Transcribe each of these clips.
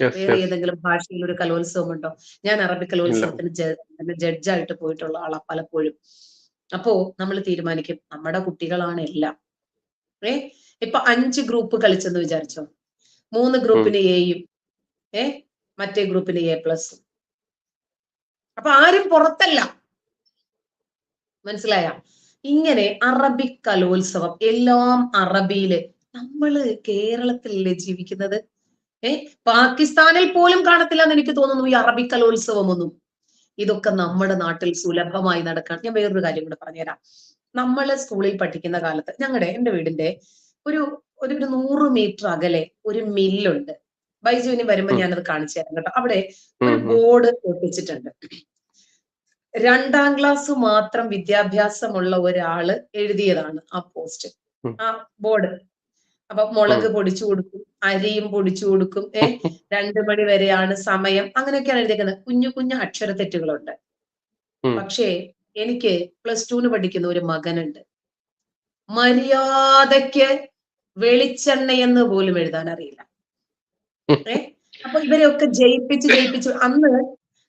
വേറെ ഏതെങ്കിലും ഭാഷയിൽ ഒരു കലോത്സവം ഉണ്ടോ ഞാൻ അറബി കലോത്സവത്തിന് ജഡ്ജായിട്ട് പോയിട്ടുള്ള ആളാ പലപ്പോഴും. അപ്പോ നമ്മൾ തീരുമാനിക്കും. നമ്മുടെ കുട്ടികളാണ് എല്ലാം. ഏ? ഇപ്പൊ അഞ്ച് ഗ്രൂപ്പ് കളിച്ചെന്ന് വിചാരിച്ചോ? മൂന്ന് ഗ്രൂപ്പിന് എയും ഏ? മറ്റേ ഗ്രൂപ്പിന് എ പ്ലസ്. അപ്പൊ ആരും പുറത്തല്ല. മനസ്സിലായ? ഇങ്ങനെ അറബിക് കലോത്സവം എല്ലാം അറബിയിൽ നമ്മൾ കേരളത്തിലല്ലേ ജീവിക്കുന്നത്? ഏ? പാകിസ്ഥാനിൽ പോലും കാണത്തില്ല എന്ന് എനിക്ക് തോന്നുന്നു. ഈ അറബി കലോത്സവം ഒന്നും ഇതൊക്കെ നമ്മുടെ നാട്ടിൽ സുലഭമായി നടക്കാൻ ഞാൻ വേറൊരു കാര്യം കൂടെ പറഞ്ഞുതരാം. നമ്മൾ സ്കൂളിൽ പഠിക്കുന്ന കാലത്ത് ഞങ്ങളുടെ എന്റെ വീടിന്റെ ഒരു ഒരു ഒരു നൂറ് മീറ്റർ അകലെ ഒരു മില്ലുണ്ട്. ബൈജുവിന് വരുമ്പോ ഞാനത് കാണിച്ചു തരാം കേട്ടോ. അവിടെ ഒരു ബോർഡ് ഒട്ടിച്ചിട്ടുണ്ട് രണ്ടാം ക്ലാസ് മാത്രം വിദ്യാഭ്യാസമുള്ള ഒരാൾ എഴുതിയതാണ് ആ പോസ്റ്റ്. ആ ബോർഡ്. അപ്പൊ മുളക് പൊടിച്ചു കൊടുക്കും അരിയും പൊടിച്ചു കൊടുക്കും. ഏ രണ്ടു മണി വരെയാണ് സമയം. അങ്ങനെയൊക്കെയാണ് എഴുതിയിരിക്കുന്നത് കുഞ്ഞു കുഞ്ഞു അക്ഷര തെറ്റുകളുണ്ട്. പക്ഷേ എനിക്ക് പ്ലസ് ടുവിന് പഠിക്കുന്ന ഒരു മകനുണ്ട്. മര്യാദയ്ക്ക് വെളിച്ചെണ്ണയെന്ന് പോലും എഴുതാൻ അറിയില്ല. ഏ അപ്പൊ ഇവരെയൊക്കെ ജയിപ്പിച്ച് ജയിപ്പിച്ച് അന്ന്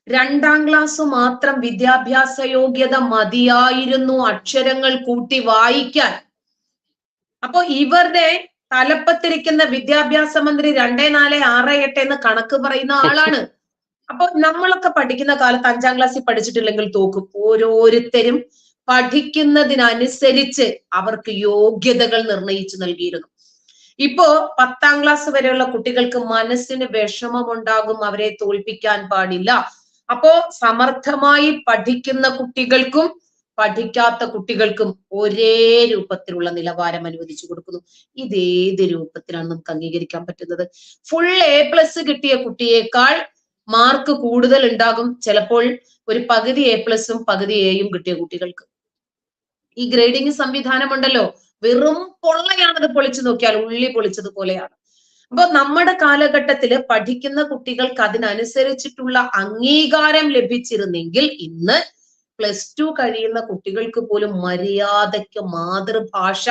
രണ്ടാം ക്ലാസ് മാത്രം വിദ്യാഭ്യാസ യോഗ്യത മതിയായിരുന്നു അക്ഷരങ്ങൾ കൂട്ടി വായിക്കാൻ. അപ്പൊ ഇവരുടെ തലപ്പത്തിരിക്കുന്ന വിദ്യാഭ്യാസ മന്ത്രി രണ്ടേ നാല് ആറ് എട്ട് എന്ന് കണക്ക് പറയുന്ന ആളാണ്. അപ്പൊ നമ്മളൊക്കെ പഠിക്കുന്ന കാലത്ത് അഞ്ചാം ക്ലാസ്സിൽ പഠിച്ചിട്ടില്ലെങ്കിൽ തോക്കും. ഓരോരുത്തരും പഠിക്കുന്നതിനനുസരിച്ച് അവർക്ക് യോഗ്യതകൾ നിർണയിച്ചു നൽകിയിരുന്നു. ഇപ്പോ പത്താം ക്ലാസ് വരെയുള്ള കുട്ടികൾക്ക് മനസ്സിന് വിഷമമുണ്ടാകും അവരെ തോൽപ്പിക്കാൻ പാടില്ല. അപ്പോ സമർത്ഥമായി പഠിക്കുന്ന കുട്ടികൾക്കും പഠിക്കാത്ത കുട്ടികൾക്കും ഒരേ രൂപത്തിലുള്ള നിലവാരം അനുവദിച്ചു കൊടുക്കുന്നു. ഇത് ഏത് രൂപത്തിലാണ് നമുക്ക് അംഗീകരിക്കാൻ പറ്റുന്നത്? ഫുൾ എ പ്ലസ് കിട്ടിയ കുട്ടിയേക്കാൾ മാർക്ക് കൂടുതൽ ഉണ്ടാകും ചിലപ്പോൾ ഒരു പകുതി എ പ്ലസും പകുതി എയും കിട്ടിയ കുട്ടികൾക്ക്. ഈ ഗ്രേഡിംഗ് സംവിധാനം ഉണ്ടല്ലോ വെറും പൊള്ളയാണത് പൊളിച്ചു നോക്കിയാൽ ഉള്ളി പൊളിച്ചതുപോലെയാണ് അപ്പൊ നമ്മുടെ കാലഘട്ടത്തിൽ പഠിക്കുന്ന കുട്ടികൾക്ക് അതിനനുസരിച്ചിട്ടുള്ള അംഗീകാരം ലഭിച്ചിരുന്നെങ്കിൽ ഇന്ന് പ്ലസ് ടു കഴിയുന്ന കുട്ടികൾക്ക് പോലും മര്യാദയ്ക്ക് മാതൃഭാഷ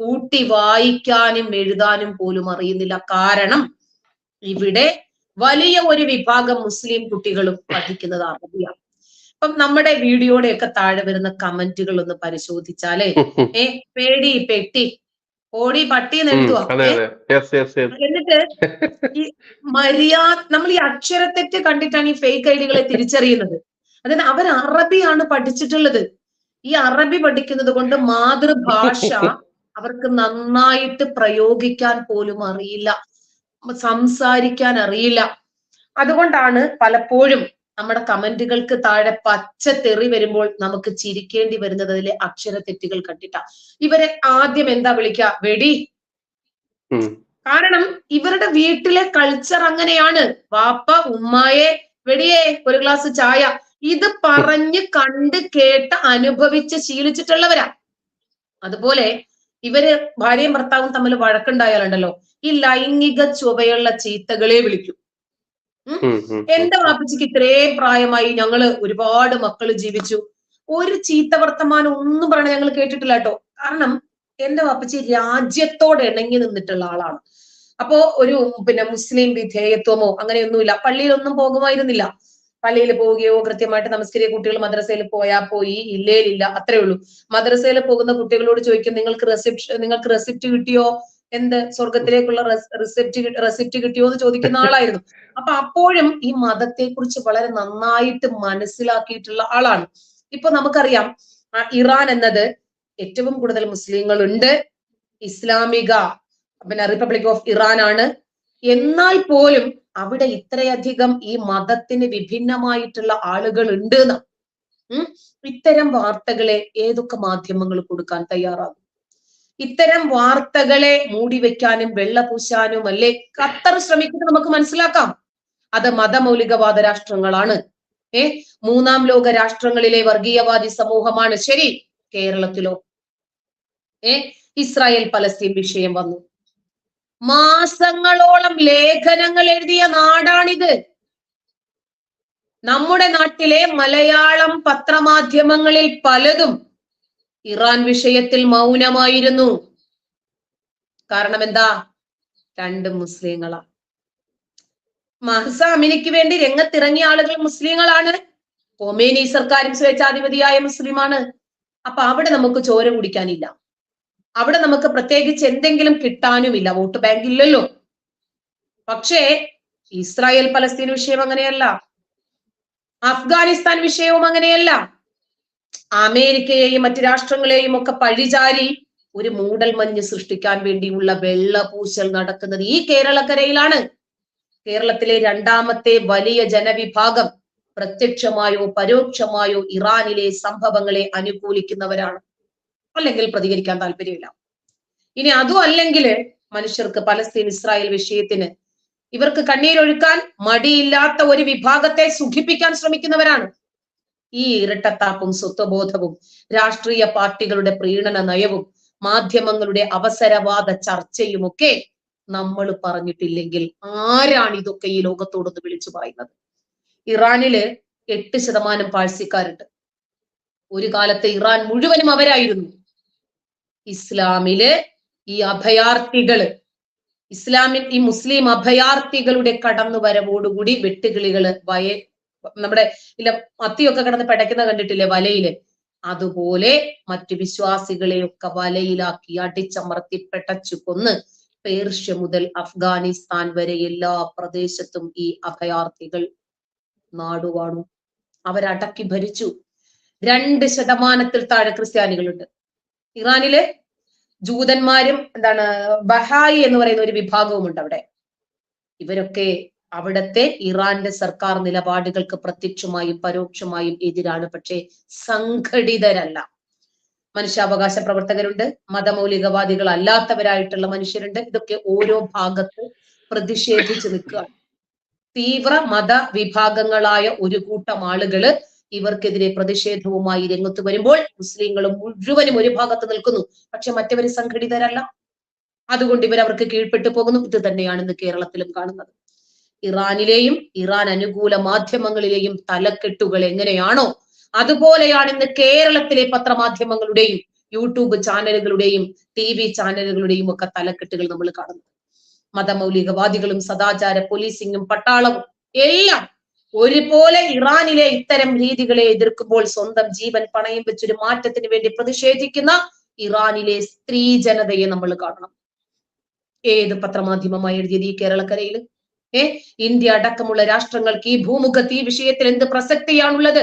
കൂട്ടി വായിക്കാനും എഴുതാനും പോലും അറിയുന്നില്ല. കാരണം ഇവിടെ വലിയ ഒരു വിഭാഗം മുസ്ലിം കുട്ടികളും പഠിക്കുന്നത് അറബിയാണ്. അപ്പം നമ്മുടെ വീഡിയോയുടെ ഒക്കെ താഴെ വരുന്ന കമന്റുകൾ ഒന്ന് പരിശോധിച്ചാലേ ഏ പേടി പെട്ടി ഓടി പട്ടി എഴുതുക എന്നിട്ട് ഈ മര്യാദ നമ്മൾ ഈ അക്ഷരത്തെറ്റ് കണ്ടിട്ടാണ് ഈ ഫേക്ക് ഐഡികളെ തിരിച്ചറിയുന്നത്. അതായത് അവർ അറബിയാണ് പഠിച്ചിട്ടുള്ളത്. ഈ അറബി പഠിക്കുന്നത് കൊണ്ട് മാതൃഭാഷ അവർക്ക് നന്നായിട്ട് പ്രയോഗിക്കാൻ പോലും അറിയില്ല. സംസാരിക്കാൻ അറിയില്ല. അതുകൊണ്ടാണ് പലപ്പോഴും നമ്മുടെ കമന്റുകൾക്ക് താഴെ പച്ച തെറി വരുമ്പോൾ നമുക്ക് ചിരിക്കേണ്ടി വരുന്നത് അതിലെ അക്ഷര തെറ്റുകൾ കണ്ടിട്ടാ. ഇവരെ ആദ്യം എന്താ വിളിക്ക? വെടി. കാരണം ഇവരുടെ വീട്ടിലെ കൾച്ചർ അങ്ങനെയാണ്. വാപ്പ ഉമ്മായെ വെടിയേ ഒരു ഗ്ലാസ് ചായ. ഇത് പറഞ്ഞ് കണ്ട് കേട്ട് അനുഭവിച്ച് ശീലിച്ചിട്ടുള്ളവരാ. അതുപോലെ ഇവർ ഭാര്യയും ഭർത്താവും തമ്മിൽ വഴക്കുണ്ടായാലുണ്ടല്ലോ ഈ ലൈംഗിക ചുവയുള്ള ചീത്തകളെ വിളിക്കും. എന്റെ വാപ്പച്ചിക്ക് ഇത്രയും പ്രായമായി ഞങ്ങൾ ഒരുപാട് മക്കൾ ജീവിച്ചു. ഒരു ചീത്ത വർത്തമാനം ഒന്നും പറയണ ഞങ്ങൾ കേട്ടിട്ടില്ല കേട്ടോ. കാരണം എന്റെ വാപ്പച്ചി രാജ്യത്തോട് ഇണങ്ങി നിന്നിട്ടുള്ള ആളാണ്. അപ്പോ ഒരു പിന്നെ മുസ്ലിം വിധേയത്വമോ അങ്ങനെയൊന്നുമില്ല. പള്ളിയിലൊന്നും പോകുമായിരുന്നില്ല. പള്ളിയിൽ പോവുകയോ കൃത്യമായിട്ട് നമസ്കരിയ കുട്ടികൾ മദ്രസയിൽ പോയാ പോയി ഇല്ലേലില്ല അത്രേ ഉള്ളൂ. മദ്രസയിൽ പോകുന്ന കുട്ടികളോട് ചോദിക്കും നിങ്ങൾക്ക് റെസിപ്റ്റ് നിങ്ങൾക്ക് റെസിപ്റ്റ് കിട്ടിയോ? എന്ത്? സ്വർഗത്തിലേക്കുള്ള റെസിപ്റ്റ് റെസിപ്റ്റ് കിട്ടിയോ? എന്ന് ചോദിക്കുന്ന ആളായിരുന്നു. അപ്പൊ അപ്പോഴും ഈ മതത്തെ കുറിച്ച് വളരെ നന്നായിട്ട് മനസ്സിലാക്കിയിട്ടുള്ള ആളാണ്. ഇപ്പൊ നമുക്കറിയാം ഇറാൻ എന്നത് ഏറ്റവും കൂടുതൽ മുസ്ലിങ്ങളുണ്ട്. ഇസ്ലാമിക പിന്നെ റിപ്പബ്ലിക് ഓഫ് ഇറാൻ ആണ്. എന്നാൽ പോലും അവിടെ ഇത്രയധികം ഈ മതത്തിന് വിഭിന്നമായിട്ടുള്ള ആളുകൾ ഉണ്ട് എന്ന് ഇത്തരം വാർത്തകളെ ഏതൊക്കെ മാധ്യമങ്ങൾ കൊടുക്കാൻ തയ്യാറാകും? ഇത്തരം വാർത്തകളെ മൂടി വെക്കാനും വെള്ളപൂശാനും അല്ലെ ഖത്തർ ശ്രമിക്കുന്നത് നമുക്ക് മനസ്സിലാക്കാം. അത് മതമൗലികവാദ രാഷ്ട്രങ്ങളാണ്. ഏ? മൂന്നാം ലോക രാഷ്ട്രങ്ങളിലെ വർഗീയവാദി സമൂഹമാണ്. ശരി കേരളത്തിലോ. ഏ? ഇസ്രായേൽ പലസ്തീൻ വിഷയം വന്നു. മാസങ്ങളോളം ലേഖനങ്ങൾ എഴുതിയ നാടാണിത്. നമ്മുടെ നാട്ടിലെ മലയാളം പത്രമാധ്യമങ്ങളിൽ പലതും ഇറാൻ വിഷയത്തിൽ മൗനമായിരുന്നു. കാരണം എന്താ രണ്ട് മുസ്ലിങ്ങളാ. മഹസ അമിനിക്ക് വേണ്ടി രംഗത്തിറങ്ങിയ ആളുകൾ മുസ്ലിങ്ങളാണ്. കൊമേനി സർക്കാരും സ്വേച്ഛാധിപതിയായ മുസ്ലിമാണ്. അപ്പൊ അവിടെ നമുക്ക് ചോര കുടിക്കാനില്ല. അവിടെ നമുക്ക് പ്രത്യേകിച്ച് എന്തെങ്കിലും കിട്ടാനുമില്ല. വോട്ട് ബാങ്ക് ഇല്ലല്ലോ. പക്ഷേ ഇസ്രായേൽ പലസ്തീൻ വിഷയം അങ്ങനെയല്ല. അഫ്ഗാനിസ്ഥാൻ വിഷയവും അങ്ങനെയല്ല. അമേരിക്കയെയും മറ്റു രാഷ്ട്രങ്ങളെയും ഒക്കെ പഴിചാരി ഒരു മൂടൽമഞ്ഞ് സൃഷ്ടിക്കാൻ വേണ്ടിയുള്ള വെള്ളപൂശൽ നടക്കുന്നത് ഈ കേരളക്കരയിലാണ്. കേരളത്തിലെ രണ്ടാമത്തെ വലിയ ജനവിഭാഗം പ്രത്യക്ഷമായോ പരോക്ഷമായോ ഇറാനിലെ സംഭവങ്ങളെ അനുകൂലിക്കുന്നവരാണ്. അല്ലെങ്കിൽ പ്രതികരിക്കാൻ താല്പര്യമില്ല. ഇനി അതും അല്ലെങ്കിൽ മനുഷ്യർക്ക് പലസ്തീൻ ഇസ്രായേൽ വിഷയത്തിന് ഇവർക്ക് കണ്ണീരൊഴുക്കാൻ മടിയില്ലാത്ത ഒരു വിഭാഗത്തെ സുഖിപ്പിക്കാൻ ശ്രമിക്കുന്നവരാണ്. ഈ ഇരട്ടത്താപ്പും സ്വത്വബോധവും രാഷ്ട്രീയ പാർട്ടികളുടെ പ്രീണന നയവും മാധ്യമങ്ങളുടെ അവസരവാദ ചർച്ചയുമൊക്കെ നമ്മൾ പറഞ്ഞിട്ടില്ലെങ്കിൽ ആരാണ് ഇതൊക്കെ ഈ ലോകത്തോടൊന്ന് വിളിച്ചു പറയുന്നത്? ഇറാനിൽ എട്ട് ശതമാനം പാഴ്സിക്കാരുണ്ട്. ഒരു കാലത്ത് ഇറാൻ മുഴുവനും അവരായിരുന്നു. ഇസ്ലാമിൽ ഈ അഭയാർത്ഥികൾ ഇസ്ലാമിൽ ഈ മുസ്ലിം അഭയാർത്ഥികളുടെ കടന്നു വരവോടുകൂടി വെട്ടുകിളികൾ വയ നമ്മുടെ ഇല്ല മത്തിയൊക്കെ കിടന്ന് പിടയ്ക്കുന്ന കണ്ടിട്ടില്ലേ വലയിൽ? അതുപോലെ മറ്റു വിശ്വാസികളെയൊക്കെ വലയിലാക്കി അടിച്ചമർത്തി പെട്ടച്ചു കൊന്ന് പേർഷ്യ മുതൽ അഫ്ഗാനിസ്ഥാൻ വരെ എല്ലാ പ്രദേശത്തും ഈ അഭയാർത്ഥികൾ നാടുവാണു. അവരടക്കി ഭരിച്ചു. രണ്ട് ശതമാനത്തിൽ താഴെ ക്രിസ്ത്യാനികളുണ്ട്. ഇറാനിൽ ജൂതന്മാരും എന്താണ് ബഹായി എന്ന് പറയുന്ന ഒരു വിഭാഗവുമുണ്ട് അവിടെ. ഇവരൊക്കെ അവിടത്തെ ഇറാന്റെ സർക്കാർ നിലപാടുകൾക്ക് പ്രത്യക്ഷമായും പരോക്ഷമായും എതിരാണ് പക്ഷേ സംഘടിതരല്ല. മനുഷ്യാവകാശ പ്രവർത്തകരുണ്ട് മതമൗലികവാദികൾ അല്ലാത്തവരായിട്ടുള്ള മനുഷ്യരുണ്ട്. ഇതൊക്കെ ഓരോ ഭാഗത്ത് പ്രതിഷേധിച്ച് നിൽക്കുക തീവ്ര മത വിഭാഗങ്ങളായ ഒരു കൂട്ടം ആളുകൾ ഇവർക്കെതിരെ പ്രതിഷേധവുമായി രംഗത്ത് വരുമ്പോൾ മുസ്ലിങ്ങൾ മുഴുവനും ഒരു ഭാഗത്ത് നിൽക്കുന്നു. പക്ഷെ മറ്റവർ സംഘടിതരല്ല. അതുകൊണ്ട് ഇവർ അവർക്ക് കീഴ്പ്പെട്ടു പോകുന്നു. ഇത് തന്നെയാണ് ഇന്ന് കേരളത്തിലും കാണുന്നത്. ഇറാനിലെയും ഇറാൻ അനുകൂല മാധ്യമങ്ങളിലെയും തലക്കെട്ടുകൾ എങ്ങനെയാണോ അതുപോലെയാണ് ഇന്ന് കേരളത്തിലെ പത്രമാധ്യമങ്ങളുടെയും യൂട്യൂബ് ചാനലുകളുടെയും ടി വി ചാനലുകളുടെയും ഒക്കെ തലക്കെട്ടുകൾ നമ്മൾ കാണുന്നത്. മതമൗലികവാദികളും സദാചാര പോലീസിങ്ങും പട്ടാളവും എല്ലാം ഒരുപോലെ ഇറാനിലെ ഇത്തരം രീതികളെ എതിർക്കുമ്പോൾ സ്വന്തം ജീവൻ പണയം വെച്ചൊരു മാറ്റത്തിന് വേണ്ടി പ്രതിഷേധിക്കുന്ന ഇറാനിലെ സ്ത്രീ ജനതയെ നമ്മൾ കാണണം. ഏത് പത്രമാധ്യമമായി എഴുതിയത് ഈ കേരളക്കരയിൽ ഏ? ഇന്ത്യ അടക്കമുള്ള രാഷ്ട്രങ്ങൾക്ക് ഈ ഭൂമുഖത്ത് ഈ വിഷയത്തിൽ എന്ത് പ്രസക്തിയാണുള്ളത്?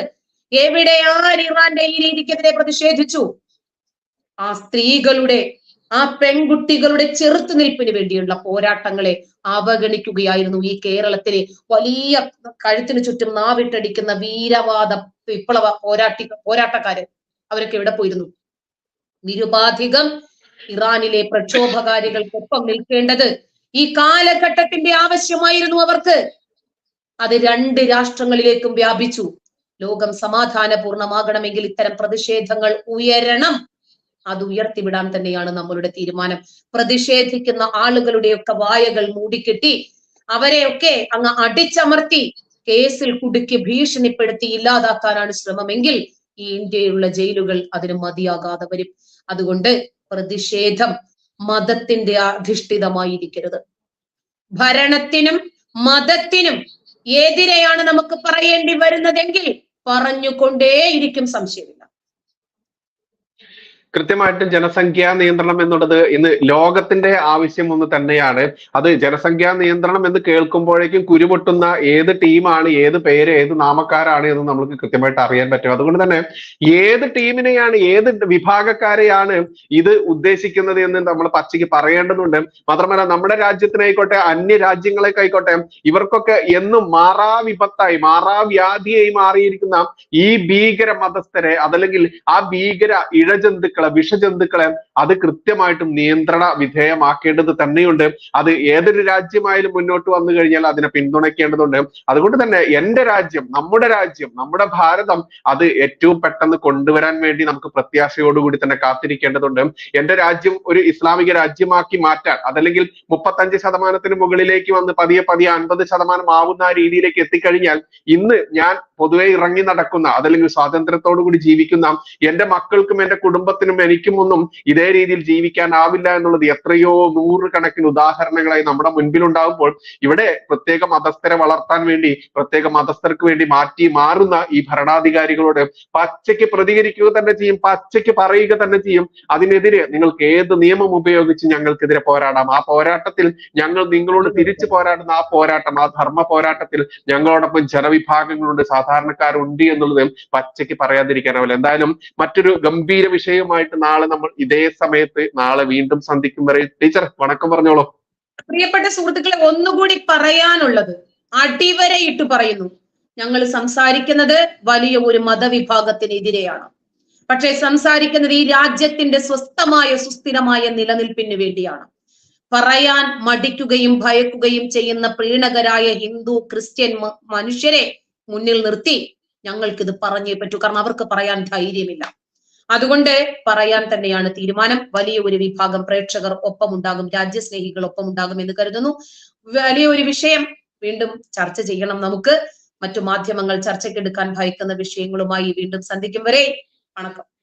എവിടെ ആര് ഇറാന്റെ ഈ രീതിക്കെതിരെ പ്രതിഷേധിച്ചു? ആ സ്ത്രീകളുടെ ആ പെൺകുട്ടികളുടെ ചെറുത്തുനിൽപ്പിന് വേണ്ടിയുള്ള പോരാട്ടങ്ങളെ അവഗണിക്കുകയായിരുന്നു ഈ കേരളത്തിലെ വലിയ കഴുത്തിന് ചുറ്റും നാവിട്ടടിക്കുന്ന വീരവാദ വിപ്ലവ പോരാട്ടി പോരാട്ടക്കാര്. അവരൊക്കെ എവിടെ പോയിരുന്നു? നിരുപാധികം ഇറാനിലെ പ്രക്ഷോഭകാരികൾക്കൊപ്പം നിൽക്കേണ്ടത് ഈ കാലഘട്ടത്തിന്റെ ആവശ്യമായിരുന്നു അവർക്ക്. അത് രണ്ട് രാഷ്ട്രങ്ങളിലേക്കും വ്യാപിച്ചു. ലോകം സമാധാനപൂർണമാകണമെങ്കിൽ ഇത്തരം പ്രതിഷേധങ്ങൾ ഉയരണം. അത് ഉയർത്തിവിടാൻ തന്നെയാണ് നമ്മളുടെ തീരുമാനം. പ്രതിഷേധിക്കുന്ന ആളുകളുടെയൊക്കെ വായകൾ മൂടിക്കെട്ടി അവരെയൊക്കെ അങ്ങ് അടിച്ചമർത്തി കേസിൽ കുടുക്കി ഭീഷണിപ്പെടുത്തി ഇല്ലാതാക്കാനാണ് ശ്രമമെങ്കിൽ ഈ ഇന്ത്യയിലുള്ള ജയിലുകൾ അതിന് മതിയാകാതെ വരും. അതുകൊണ്ട് പ്രതിഷേധം മതത്തിന്റെ അധിഷ്ഠിതമായിരിക്കരുത്. ഭരണത്തിനും മതത്തിനും എതിരെയാണ് നമുക്ക് പറയേണ്ടി വരുന്നതെങ്കിൽ പറഞ്ഞുകൊണ്ടേയിരിക്കും സംശയമില്ല കൃത്യമായിട്ടും ജനസംഖ്യാ നിയന്ത്രണം എന്നുള്ളത് ഇന്ന് ലോകത്തിന്റെ ആവശ്യം ഒന്ന് തന്നെയാണ്. അത് ജനസംഖ്യാ നിയന്ത്രണം എന്ന് കേൾക്കുമ്പോഴേക്കും കുരുപൊട്ടുന്ന ഏത് ടീമാണ് ഏത് പേര് ഏത് നാമക്കാരാണ് എന്ന് നമുക്ക് കൃത്യമായിട്ട് അറിയാൻ പറ്റും. അതുകൊണ്ട് തന്നെ ഏത് ടീമിനെയാണ് ഏത് വിഭാഗക്കാരെയാണ് ഇത് ഉദ്ദേശിക്കുന്നത് എന്ന് നമ്മൾ പച്ചയ്ക്ക് പറയേണ്ടതുണ്ട്. മാത്രമല്ല നമ്മുടെ രാജ്യത്തിനായിക്കോട്ടെ അന്യ രാജ്യങ്ങളേക്കായിക്കോട്ടെ ഇവർക്കൊക്കെ എന്നും മാറാ വിപത്തായി മാറാ വ്യാധിയായി മാറിയിരിക്കുന്ന ഈ ഭീകര മതസ്ഥരെ അതല്ലെങ്കിൽ ആ ഭീകര ഇഴജന്തുക്കളെ വിഷജന്തുക്കളെ അത് കൃത്യമായിട്ടും നിയന്ത്രണ വിധേയമാക്കേണ്ടത് തന്നെയുണ്ട്. അത് ഏതൊരു രാജ്യമായാലും മുന്നോട്ട് വന്നു കഴിഞ്ഞാൽ അതിനെ പിന്തുണയ്ക്കേണ്ടതുണ്ട്. അതുകൊണ്ട് തന്നെ എന്റെ രാജ്യം നമ്മുടെ രാജ്യം നമ്മുടെ ഭാരതം അത് ഏറ്റവും പെട്ടെന്ന് കൊണ്ടുവരാൻ വേണ്ടി നമുക്ക് പ്രത്യാശയോടുകൂടി തന്നെ കാത്തിരിക്കേണ്ടതുണ്ട്. എന്റെ രാജ്യം ഒരു ഇസ്ലാമിക രാജ്യമാക്കി മാറ്റാൻ അതല്ലെങ്കിൽ മുപ്പത്തഞ്ച് ശതമാനത്തിന് മുകളിലേക്ക് വന്ന് പതിയെ പതിയെ അൻപത് ശതമാനം ആവുന്ന രീതിയിലേക്ക് എത്തിക്കഴിഞ്ഞാൽ ഇന്ന് ഞാൻ പൊതുവെ ഇറങ്ങി നടക്കുന്ന അതല്ലെങ്കിൽ സ്വാതന്ത്ര്യത്തോടു കൂടി ജീവിക്കുന്ന എന്റെ മക്കൾക്കും എന്റെ കുടുംബത്തിനും എനിക്കും ഒന്നും ഇതേ രീതിയിൽ ജീവിക്കാനാവില്ല എന്നുള്ളത് എത്രയോ നൂറുകണക്കിന് ഉദാഹരണങ്ങളായി നമ്മുടെ മുൻപിൽ മുൻപിലുണ്ടാകുമ്പോൾ ഇവിടെ പ്രത്യേക മതസ്ഥരെ വളർത്താൻ വേണ്ടി പ്രത്യേക മതസ്ഥർക്ക് വേണ്ടി മാറ്റി മാറുന്ന ഈ ഭരണാധികാരികളോട് പച്ചയ്ക്ക് പ്രതികരിക്കുക തന്നെ ചെയ്യും പച്ചയ്ക്ക് പറയുക തന്നെ ചെയ്യും. അതിനെതിരെ നിങ്ങൾക്ക് ഏത് നിയമം ഉപയോഗിച്ച് ഞങ്ങൾക്കെതിരെ പോരാടാം? ആ പോരാട്ടത്തിൽ ഞങ്ങൾ നിങ്ങളോട് തിരിച്ചു പോരാടുന്ന ആ പോരാട്ടം ആ ധർമ്മ പോരാട്ടത്തിൽ ഞങ്ങളോടൊപ്പം ജനവിഭാഗങ്ങളുണ്ട്. സാധാരണക്കാരുണ്ട് എന്നുള്ളത് പച്ചയ്ക്ക് പറയാതിരിക്കാനാവില്ല എന്തായാലും മറ്റൊരു ഗംഭീര വിഷയവുമായിട്ട് നാളെ നമ്മൾ ഇതേ സമയത്ത് നാളെ വീണ്ടും സന്ധിക്കും വരെ. ടീച്ചർ വണക്കം പറഞ്ഞോളൂ. പ്രിയപ്പെട്ട സുഹൃത്തുക്കളെ ഒന്നുകൂടി പറയാനുള്ളത്. അടിവരയിട്ട് പറയുന്നു. ഞങ്ങൾ സംസാരിക്കുന്നത് വലിയ ഒരു മതവിഭാഗത്തിനെതിരെയാണ്. പക്ഷേ സംസാരിക്കുന്നത് ഈ രാജ്യത്തിന്റെ സ്വസ്ഥമായ സുസ്ഥിരമായ നിലനിൽപ്പിന് വേണ്ടിയാണ്. പറയാൻ മടിക്കുകയും ഭയക്കുകയും ചെയ്യുന്ന പ്രീണകരായ ഹിന്ദു ക്രിസ്ത്യൻ മനുഷ്യരെ മുന്നിൽ നിർത്തി ഞങ്ങൾക്കിത് പറഞ്ഞേ പറ്റൂ. കാരണം അവർക്ക് പറയാൻ ധൈര്യമില്ല. അതുകൊണ്ട് പറയാൻ തന്നെയാണ് തീരുമാനം. വലിയ ഒരു വിഭാഗം പ്രേക്ഷകർ ഒപ്പമുണ്ടാകും. രാജ്യസ്നേഹികൾ ഒപ്പമുണ്ടാകും എന്ന് കരുതുന്നു. വലിയ ഒരു വിഷയം വീണ്ടും ചർച്ച ചെയ്യണം നമുക്ക്. മറ്റു മാധ്യമങ്ങൾ ചർച്ചയ്ക്കെടുക്കാൻ ഭയക്കുന്ന വിഷയങ്ങളുമായി വീണ്ടും സന്ധിക്കും വരെ. വണക്കം.